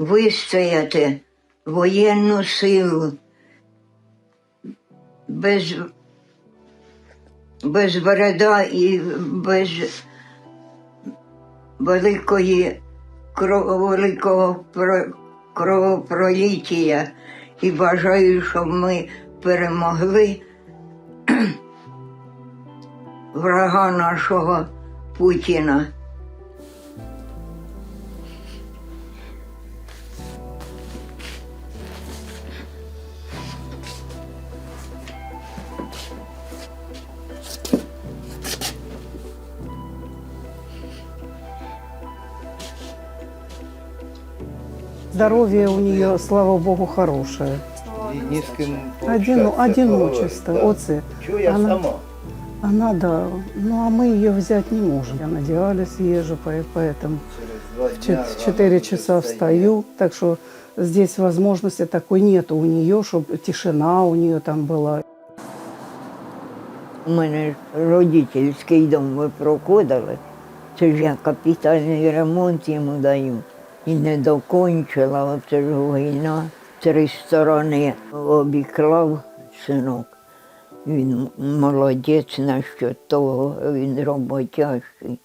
вистояти воєнну силу без, без вреда і без великої великого про- кровопроліття. І бажаю, щоб ми перемогли врага нашого Путіна. Здоровье у нее, слава богу, хорошее. І ні з ким Одино, пообщатися, одиночество, поговорити, оце. да. Чує Вона- сама. Она, да, ну а мы ее взять не можем. Я на диализ езжу, по- поэтому Через два в дня чет- в рано 4 буде часа встає. встаю, так что здесь возможности такой нету у нее, чтобы тишина у нее там была. У мене родительський дом ви проходили. Це ж я капітальний ремонт йому даю. І не докончила, оце ж війна. Три сторони обіклав синок. Він молодець на що того, він роботящий.